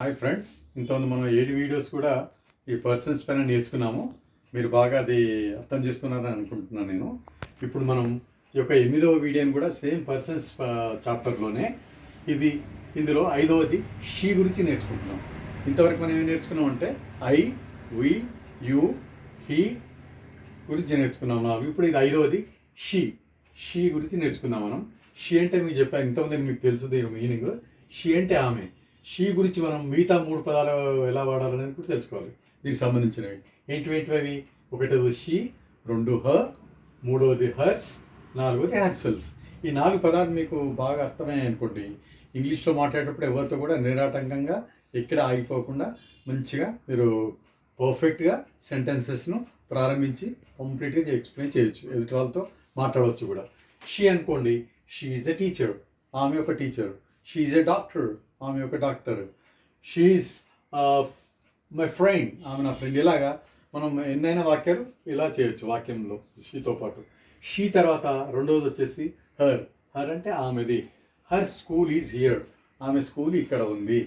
Hi friends ఇంతకుముందు మనం ఏడు వీడియోస్ కూడా ఈ పర్సన్స్ పైన నేర్చుకున్నాము. మీరు బాగా అది అర్థం చేసుకున్నారని అనుకుంటున్నాను నేను. ఇప్పుడు మనం ఈ యొక్క ఎనిమిదవ వీడియోని కూడా సేమ్ పర్సన్స్ చాప్టర్లోనే ఇది ఇందులో ఐదవది షీ గురించి నేర్చుకుంటున్నాం. ఇంతవరకు మనం ఏం నేర్చుకున్నాం అంటే ఐ వి యు హీ గురించి నేర్చుకున్నాం. నాకు ఇప్పుడు ఇది ఐదవది షీ షీ గురించి నేర్చుకుందాం మనం. షీ అంటే మీకు చెప్పాను ఇంతకుముందు మీకు తెలుసు దీని మీనింగ్ షీ అంటే ఆమె. షీ గురించి మనం మిగతా మూడు పదాలు ఎలా వాడాలనేది కూడా తెలుసుకోవాలి. దీనికి సంబంధించినవి. ఏంటి ఏంటివి అవి? ఒకటోది షీ రెండు హ మూడవది హర్స్ నాలుగవది హ్యార్ సెల్ఫ్ ఈ నాలుగు పదాలు మీకు బాగా అర్థమయ్యాయి అనుకోండి. ఇంగ్లీష్లో మాట్లాడేటప్పుడు ఎవరితో కూడా నిరాటంకంగా ఎక్కడ ఆగిపోకుండా మంచిగా మీరు పర్ఫెక్ట్గా సెంటెన్సెస్ను ప్రారంభించి కంప్లీట్గా ఎక్స్ప్లెయిన్ చేయొచ్చు. ఎదుటి వాళ్ళతో మాట్లాడవచ్చు కూడా. షీ అనుకోండి షీ ఈజ్ ఎ టీచర్. ఆమె ఒక టీచర్. షీఈ్ ఏ డాక్టర్ ఆమె ఒక డాక్టర్. షీఈస్ మై ఫ్రెండ్ ఆమె నా ఫ్రెండ్ ఇలాగా మనం ఎన్నైనా వాక్యాలు ఇలా చేయొచ్చు వాక్యంలో షీతో పాటు. షీ తర్వాత రెండవది వచ్చేసి హర్ హర్ అంటే ఆమెది. హర్ స్కూల్ ఈజ్ హియర్ ఆమె స్కూల్ ఇక్కడ ఉంది.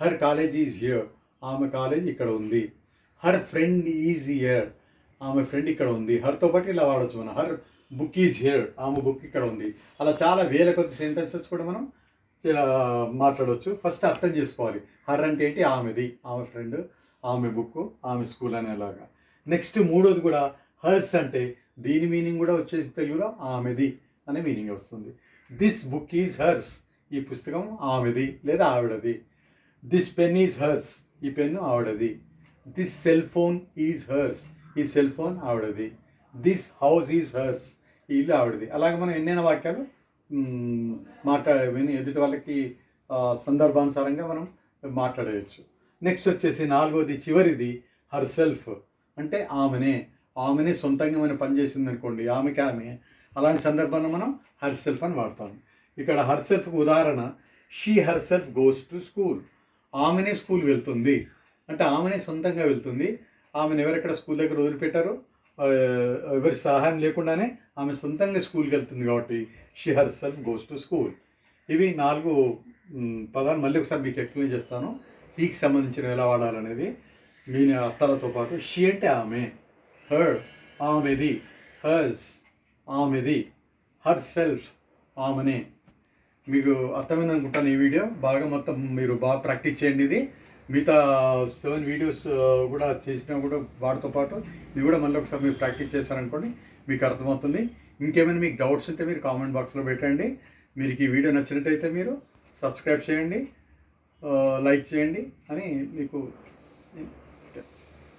హర్ కాలేజ్ ఈజ్ హియర్ ఆమె కాలేజ్ ఇక్కడ ఉంది. హర్ ఫ్రెండ్ ఈజ్ హియర్ ఆమె ఫ్రెండ్ ఇక్కడ ఉంది. హర్తో పాటు ఇలా వాడచ్చు మనం. హర్ బుక్ ఈజ్ హియర్ ఆమె బుక్ ఇక్కడ ఉంది. అలా చాలా వేల కొద్ది సెంటెన్సెస్ కూడా మనం మాట్లాడవచ్చు ఫస్ట్ అర్థం చేసుకోవాలి. హర్ అంటే ఏంటి ఆమెది. ఆమె ఫ్రెండ్ ఆమె బుక్ ఆమె స్కూల్ అనేలాగా. నెక్స్ట్ మూడోది కూడా హర్స్ అంటే దీని మీనింగ్ కూడా వచ్చేసి తెలుగులో ఆమెది అనే మీనింగ్ వస్తుంది. This book is hers. ఈ పుస్తకం ఆమెది లేదా ఆవిడది. This pen is hers. ఈ పెన్ను ఆవిడది. This cell phone is hers. ఈ సెల్ ఫోన్ ఆవిడది. This house is hers. ఈ ఇల్లు ఆవిడది. అలాగే మనం ఎన్నైనా వాక్యాలు మ్, మాట్లా విని ఎదుటి వాళ్ళకి సందర్భానుసారంగా మనం మాట్లాడవచ్చు నెక్స్ట్ వచ్చేసి నాలుగోది చివరిది హర్ సెల్ఫ్ అంటే ఆమెనే ఆమెనే సొంతంగా మనం పనిచేసింది అనుకోండి ఆమెకి ఆమె అలాంటి సందర్భంలో మనం హర్ సెల్ఫ్ అని వాడతాం. ఇక్కడ హర్ సెల్ఫ్కి ఉదాహరణ she herself goes to school ఆమెనే స్కూల్ వెళ్తుంది. అంటే ఆమెనే సొంతంగా వెళ్తుంది. ఆమెను ఎవరెక్కడ స్కూల్ దగ్గర వదిలిపెట్టారో ఎవరి సహాయం లేకుండానే ఆమె సొంతంగా స్కూల్కి వెళ్తుంది కాబట్టి she herself goes to school ఇవి నాలుగు పదాలు మళ్ళీ ఒకసారి మీకు ఎక్స్ప్లెయిన్ చేస్తాను. హీకి సంబంధించిన ఎలా వాడాలనేది మీ అర్థాలతో పాటు షీ అంటే ఆమె హర్ ఆమెది హర్స్ ఆమెది హర్ సెల్ఫ్ ఆమెనే. మీకు అర్థమైంది అనుకుంటాను ఈ వీడియో. బాగా మొత్తం మీరు బాగా ప్రాక్టీస్ చేయండి ఇది. మిగతా సెవెన్ వీడియోస్ కూడా చేసినా కూడా వాటితో పాటు ఇది కూడా మళ్ళీ ఒకసారి మీరు ప్రాక్టీస్ చేశారనుకోండి మీకు అర్థమవుతుంది. ఇంకేమైనా మీకు డౌట్స్ ఉంటే మీరు కామెంట్ బాక్స్లో పెట్టండి. మీరు ఈ వీడియో నచ్చినట్టయితే మీరు సబ్స్క్రైబ్ చేయండి లైక్ చేయండి అని మీకు